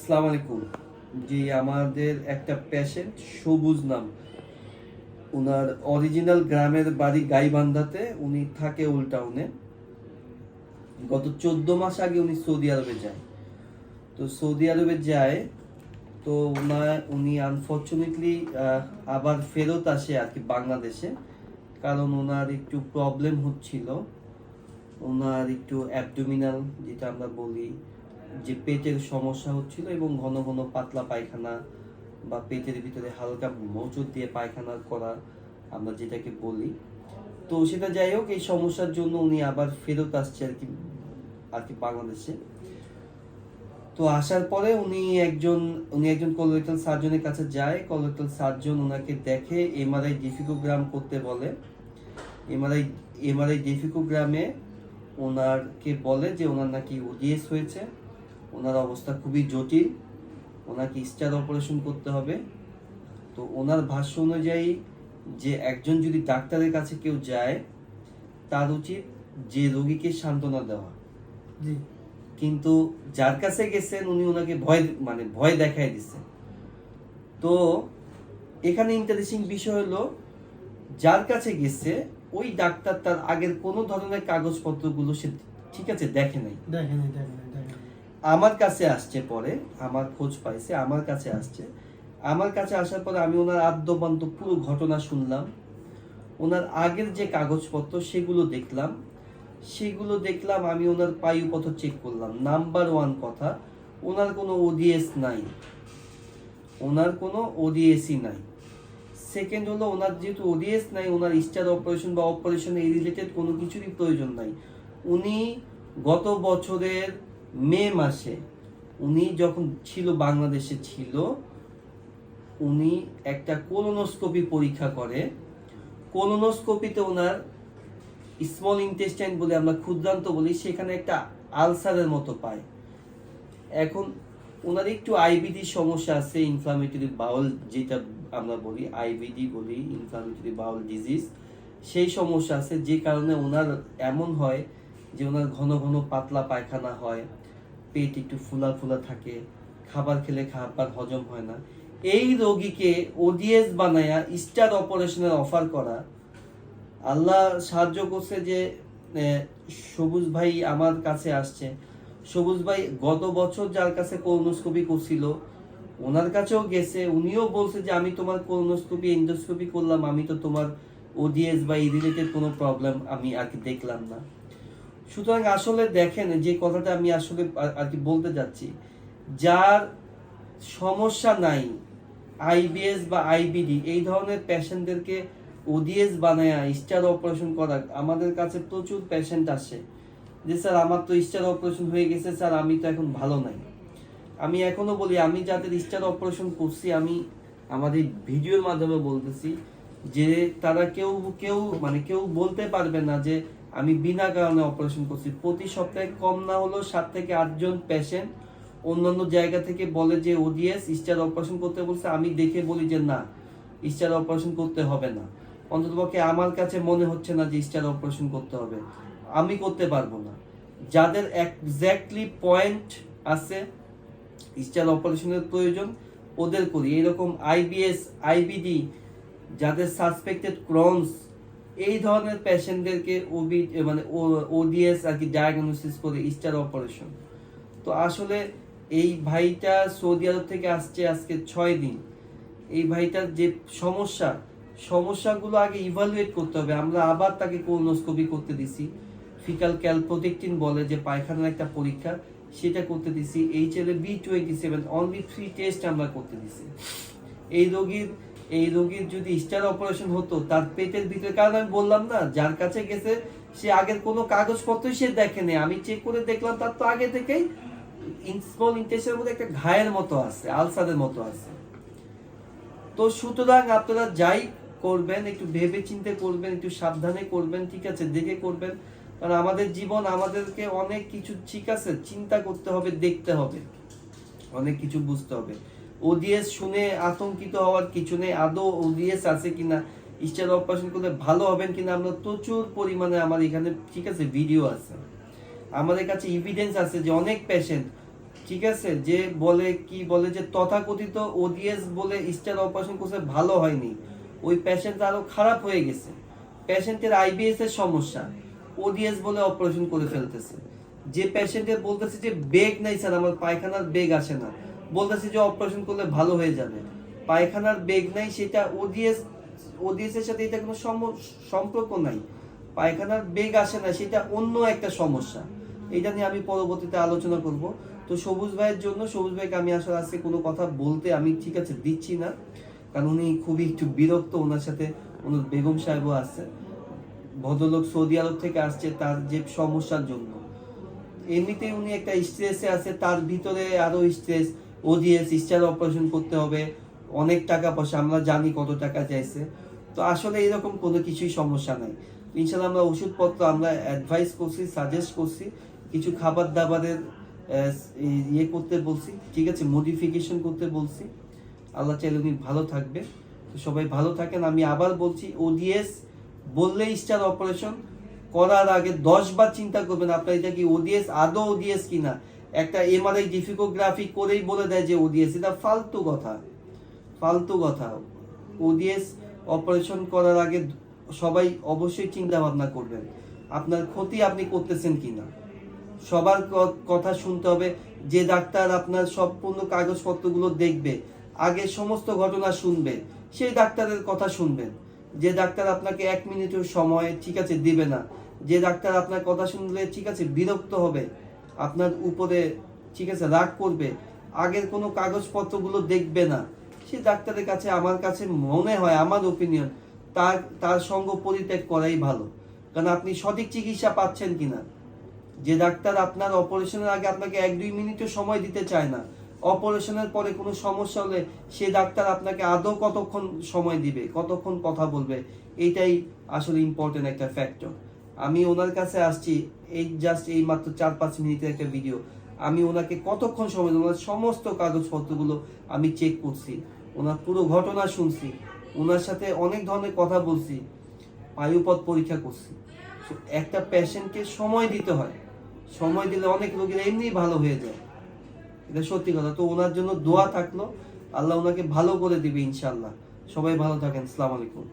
আসসালামু আলাইকুম। জি, আমাদের একটা পেশেন্ট সবুজ নাম। ওনার অরিজিনাল গ্রামের বাড়ি গাইবান্ধাতে উনি থাকে ওল্ড টাউনে গত চোদ্দ মাস আগে উনি সৌদি আরবে যায়। তো সৌদি আরবে যায়, তো ওনার উনি আনফর্চুনেটলি আবার ফেরত আসে আর কি বাংলাদেশে। কারণ ওনার একটু প্রবলেম হচ্ছিল। ওনার একটু অ্যাবডোমিনাল যেটা আমরা বলি যে পেটের সমস্যা হচ্ছিল এবং ঘন ঘন পাতলা পায়খানা বা পেটের ভিতরে হালকা মজুদ দিয়ে পায়খানা করা আমরা যেটাকে বলি। তো সেটা যাই হোক, এই সমস্যার জন্য উনি আবার ফেরত আসছে আর কি আর কি বাংলাদেশে। তো আসার পরে উনি একজন উনি একজন কলোরেক্টাল সার্জনের কাছে যায়। কলোরেক্টাল সার্জন ওনাকে দেখে এমআরআই ডিফিকোগ্রাম করতে বলে। এমআরআই এমআরআই ডিফিকোগ্রামে ওনারকে বলে যে ওনার নাকি ওডিএস হয়েছে। ওনার অবস্থা খুবই জটিল ওনাকে স্টার অপারেশন করতে হবে। তো ওনার ভাষ্য অনুযায়ী যে একজন যদি ডাক্তারের কাছে কেউ যায় তার উচিত যে রোগীকে সান্ত্বনা দেওয়া। কিন্তু যার কাছে গেছেন উনি ওনাকে ভয় মানে ভয় দেখায় দিচ্ছেন। তো এখানে ইন্টারেস্টিং বিষয় হলো যার কাছে গেছে ওই ডাক্তার তার আগের কোনো ধরনের কাগজপত্রগুলো সে ঠিক আছে দেখে নাই। দেখেন দেখেন দেখেন আমার কাছে আসছে পরে, আমার খোঁজ পাইছে, আমার কাছে আসছে। আমার কাছে আসার পরে আমি ওনার আদ্যপান্ত পুরো ঘটনা শুনলাম। ওনার আগের যে কাগজপত্র, সেগুলো দেখলাম। সেগুলো দেখলাম, আমি ওনার পায়ুপথ চেক করলাম। নাম্বার ওয়ান কথা, ওনার কোনো ওডিএস নাই। ওনার কোনো ওডিএসই নাই। সেকেন্ড হলো, ওনার যেহেতু ওডিএস নাই, ওনার স্টার অপারেশন বা অপারেশন এই রিলেটেড কোনো কিছুরই প্রয়োজন নাই। উনি গত বছরের মে মাসে, উনি যখন ছিল বাংলাদেশে ছিল, উনি একটা কোলোনোস্কোপি পরীক্ষা করে। কোলোনোস্কোপিতে ওনার স্মল ইন্টেস্টাইন বলে আমরা ক্ষুদ্রান্ত বলি, সেখানে একটা আলসারের মতো পায়। এখন ওনার একটু আইবিডি সমস্যা আছে ইনফ্লামেটরি বাউল যেটা আমরা বলি আইবিডি বলি ইনফ্লামেটরি বাউল ডিজিজ সেই সমস্যা আছে, যে কারণে ওনার এমন হয় যে ওনার ঘন ঘন পাতলা পায়খানা হয়, পেট একটু ফুলা ফুলা থাকে, খাবার খেলে খাবার হজম হয় না। এই রোগীকে ওডিএস বানায়া স্টার অপারেশনের অফার করা। আল্লাহ সাহায্য করছে যে সবুজ ভাই আমার কাছে আসছে। সবুজ ভাই গত বছর যার কাছে কোলোনোস্কোপি করছিল, ওনার কাছেও গেছে। উনিও বলছে যে, আমি তোমার কোলোনোস্কোপি এন্ডোস্কোপি করলাম। আমি তো তোমার ওডিএস বা রিলেটেড কোনো প্রবলেম আমি আর কি দেখলাম না। সুতরাং আসলে দেখেন, যে কথাটা আমি আসলে আর- কি বলতে যাচ্ছি, যার সমস্যা নাই আইবিএস বা আইবিডি এই ধরনের পেশেন্টদেরকে ওডিএস বানায় স্টার অপারেশন করা, আমাদের কাছে প্রচুর পেশেন্ট আসে। যে স্যার, আমার তো স্টার অপারেশন হয়ে গেছে, স্যার, আমি তো এখন ভালো নাই। আমি এখনও বলি, আমি যাদের স্টার অপারেশন করছি, আমি আমাদের ভিডিওর মাধ্যমে বলতেছি যে তারা কেউ কেউ মানে কেউ বলতে পারবে না যে আমি বিনা কারণে অপারেশন করছি। প্রতি সপ্তাহে কম না হলেও সাত থেকে আটজন পেশেন্ট অন্যান্য জায়গা থেকে বলে যে, ওডিএস স্টার অপারেশন করতে বলছে। আমি দেখে বলি যে, না স্টার অপারেশন করতে হবে না। অন্ততপক্ষে আমার কাছে মনে হচ্ছে না যে স্টার অপারেশন করতে হবে। আমি করতে পারব না। যাদের এক্স্যাক্টলি পয়েন্ট আছে স্টার অপারেশনের প্রয়োজন, ওদের করি। এরকম আইবিএস আইবিডি যাদের সাসপেক্টেড ক্রনস এই ধরনের পেশেন্টদেরকে ওবি মানে ওডিএস আর কি ডায়াগনোসিস করে স্টার অপারেশন তো আসলে এই ভাইটা সৌদি আরব থেকে আসছে আজকে ছয় দিন। এই ভাইটার যে সমস্যা, সমস্যাগুলো আগে ইভালুয়েট করতে হবে। আমরা আবার তাকে কোলোনোস্কোপি করতে দিছি। ফিকাল ক্যালপ্রোটেকটিন বলে যে পায়খানার একটা পরীক্ষা, সেটা করতে দিছি। H L B twenty seven only three test আমরা করতে দিছি। এই রোগীর এই রোগীর যদি স্টার অপারেশন হতো, তার পেটের ভিতরে, কারণ আমি বললাম না, যার কাছে গেছে, সে আগের কোনো কাগজপত্রই সে দেখেনি। আমি চেক করে দেখলাম, তার তো আগে থেকেই স্মল মধ্যে একটা ঘায়ের মতো আছে, আলসারের মতো আছে। তো সুতরাং আপনারা যাই করবেন, একটু ভেবে চিন্তে করবেন, একটু সাবধানে করবেন, ঠিক আছে, দেখে করবেন। কারণ আমাদের জীবন, আমাদেরকে অনেক কিছু ঠিক আছে, চিন্তা করতে হবে, দেখতে হবে। অনেক কিছু বুঝতে হবে। ওডিএস শুনে আতঙ্কিত হওয়ার কিছু নেই। আদৌ ওডিএস আছে কিনা, স্টার অপারেশন করলে ভালো হবেন কিনা, আমরা প্রচুর পরিমাণে আমার এখানে, ঠিক আছে ভিডিও আছে। আমাদের কাছে ইভিডেন্স আছে যে অনেক পেশেন্ট ঠিক আছে, যে বলে, কি বলে, যে তথাকথিত ওডিএস বলে স্টার অপারেশন করছে ভালো হয়নি। ওই পেশেন্ট আরও খারাপ হয়ে গেছে। পেশেন্টের আইবিএস এর সমস্যা, ওডিএস বলে অপারেশন করে ফেলতেছে। যে পেশেন্টের বলতেছে যে বেগ নাই স্যার, আমার পায়খানার বেগ আসে না। বলতেছে যে অপারেশন করলে ভালো হয়ে যাবে। পায়খানার বেগ নাই, সেটা ওডিএস ওডিএস এর সাথে এটা কোনো সম- সম্পর্ক নাই। পায়খানার বেগ আসে না, সেটা অন্য একটা সমস্যা। এটা নিয়ে আমি পরবর্তীতে আলোচনা করব। তো সবুজ ভাইয়ের জন্য, সবুজ ভাইকে আমি আসলে আজকে কোনো কথা বলতে আমি ঠিক আছে দিচ্ছি না। কারণ উনি খুবই একটু বিরক্ত, ওনার সাথে ওনার বেগম সাহেবও আছে। ভদ্রলোক সৌদি আরব থেকে আসছে তার যে সমস্যার জন্য। এমনিতেই উনি একটা স্ট্রেসে আছে, তার ভিতরে আরও স্ট্রেস ওডিএস স্টার অপারেশন করতে হবে, অনেক টাকা পয়সা, আমরা জানি কত টাকা চাইছে। তো আসলে এরকম কোনো কিছুই সমস্যা নাই। ইনশাল্লাহ আমরা ওষুধপত্র আমরা অ্যাডভাইস করছি সাজেস্ট করছি, কিছু খাবার দাবারের ইয়ে করতে বলছি, ঠিক আছে মডিফিকেশন করতে বলছি। আল্লাহ চাইলে উনি ভালো থাকবে। সবাই ভালো থাকেন। আমি আবার বলছি ওডিএস বললে স্টার অপারেশন করার আগে দশ বার চিন্তা করবেন, আপনার এটা কি ওডিএস আদৌ ওডিএস কিনা? একটা এমআরআই ডিফিকোগ্রাফি করেই বলে দেয় যে ওডিএস এটা ফালতু কথা। ফালতু কথা। ওডিএস অপারেশন করার আগে সবাই অবশ্যই চিন্তা ভাবনা করবেন, আপনার ক্ষতি আপনি করতেছেন কি না সবার কথা শুনতে হবে, যে ডাক্তার আপনার সম্পূর্ণ কাগজপত্রগুলো দেখবে, আগে সমস্ত ঘটনা শুনবে, সেই ডাক্তারের কথা শুনবেন যে ডাক্তার আপনাকে এক মিনিটের সময় ঠিক আছে দিবে না, যে ডাক্তার আপনার কথা শুনলে ঠিক আছে বিরক্ত হবে আপনার উপরে ঠিক আছে রাগ করবে, আগের কোনো কাগজপত্রগুলো দেখবে না। সে ডাক্তারের কাছে আমার কাছে মনে হয়, আমার ওপিনিয়ন তার তার সঙ্গ পরিত্যাগ করাই ভালো। কারণ আপনি সঠিক চিকিৎসা পাচ্ছেন কিনা। যে ডাক্তার আপনার অপারেশনের আগে আপনাকে এক, দুই মিনিটও সময় দিতে চায় না অপারেশনের পরে কোনো সমস্যা হলে সে ডাক্তার আপনাকে আদৌ কতক্ষণ সময় দিবে, কতক্ষণ কথা বলবে, এইটাই আসলে ইম্পর্টেন্ট একটা ফ্যাক্টর আমি ওনার কাছে আসছি, এই জাস্ট এই মাত্র চার পাঁচ মিনিটের একটা ভিডিও আমি ওনাকে কতক্ষণ সময় ওনার সমস্ত কাগজপত্রগুলো আমি চেক করছি। ওনার পুরো ঘটনা শুনছি। ওনার সাথে অনেক ধরনের কথা বলছি। বায়ুপথ পরীক্ষা করছি। একটা পেশেন্টকে সময় দিতে হয়। সময় দিলে অনেক রোগীরা এমনি ভালো হয়ে যায়। এটা সত্যি কথা। তো ওনার জন্য দোয়া থাকল। আল্লাহ ওনাকে ভালো করে দিবে ইনশাল্লাহ সবাই ভালো থাকেন। আসসালামু আলাইকুম।